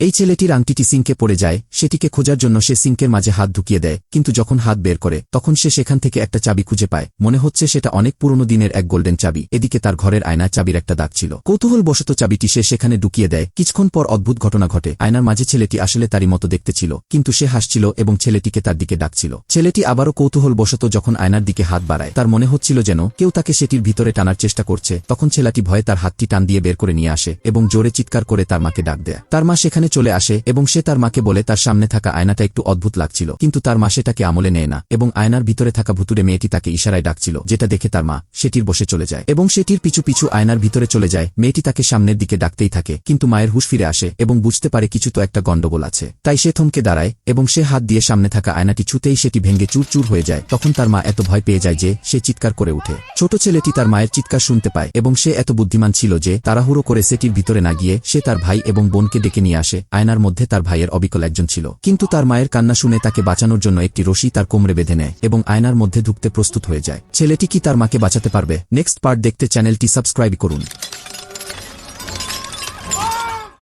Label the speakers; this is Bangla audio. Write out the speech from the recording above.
Speaker 1: এই ছেলেটির আংটিটি সিঙ্কে পড়ে যায়, সেটিকে খোঁজার জন্য সে সিঙ্কের মাঝে হাত ঢুকিয়ে দেয়, কিন্তু যখন হাত বের করে, তখন সে সেখান থেকে একটা চাবি খুঁজে পায়। মনে হচ্ছে সেটা অনেক পুরনো দিনের এক গোল্ডেন চাবি। এদিকে তার ঘরের আয়নায় চাবির একটা দাগ ছিল। কৌতূহলবশত চাবিটি সে সেখানে ঢুকিয়ে দেয়। কিছুক্ষণ পর অদ্ভুত ঘটনা ঘটে। আয়নার মাঝে ছেলেটি আসলে তারই মতো দেখতে ছিল, কিন্তু সে হাসছিল এবং ছেলেটিকে তার দিকে ডাকছিল। ছেলেটি আবারও কৌতূহলবশত যখন আয়নার দিকে হাত বাড়ায়, তার মনে হচ্ছিল যেন কেউ তাকে সেটির ভিতরে টানার চেষ্টা করছে। তখন ছেলেটি ভয়ে তার হাতটি টান দিয়ে বের করে নিয়ে আসে এবং জোরে চিৎকার করে তার মাকে ডাক দেয়। তার মা সেখানে চলে আসে এবং সে তার মাকে বলে, তার সামনে থাকা আয়নাটা একটু অদ্ভুত লাগছিল। কিন্তু তার মা সেটাকে আমলে নেয় না এবং আয়নার ভিতরে থাকা ভুতুরে মেয়েটি তাকে ইশারায় ডাকছিল, যেটা দেখে তার মা সেটির বসে চলে যায় এবং সেটির পিছু পিছু আয়নার ভিতরে চলে যায়। মেয়েটি তাকে সামনের দিকে ডাকতেই থাকে, কিন্তু মায়ের হুশ ফিরে আসে এবং বুঝতে পারে কিছু তো একটা গণ্ডগোল আছে। তাই সে থমকে দাঁড়ায় এবং সে হাত দিয়ে সামনে থাকা আয়নাটি ছুতেই সেটি ভেঙে চুরচুর হয়ে যায়। তখন তার মা এত ভয় পেয়ে যায় যে সে চিৎকার করে উঠে ছোট ছেলেটি তার মায়ের চিৎকার শুনতে পায় এবং সে এত বুদ্ধিমান ছিল যে তাড়াহুড়ো করে সেটির ভিতরে না গিয়ে সে তার ভাই এবং বোনকে ডেকে নিয়ে আসে, আয়নার মধ্যে তার ভাইয়ের অবিকল একজন ছিল। কিন্তু তার মায়ের কান্না শুনে তাকে বাঁচানোর জন্য একটি রশি তার কোমরে বেঁধে নেয় এবং আয়নার মধ্যে ঢুকতে প্রস্তুত হয়ে যায়। ছেলেটি কি তার মাকে বাঁচাতে পারবে? নেক্সট পার্ট দেখতে চ্যানেলটি সাবস্ক্রাইব করুন।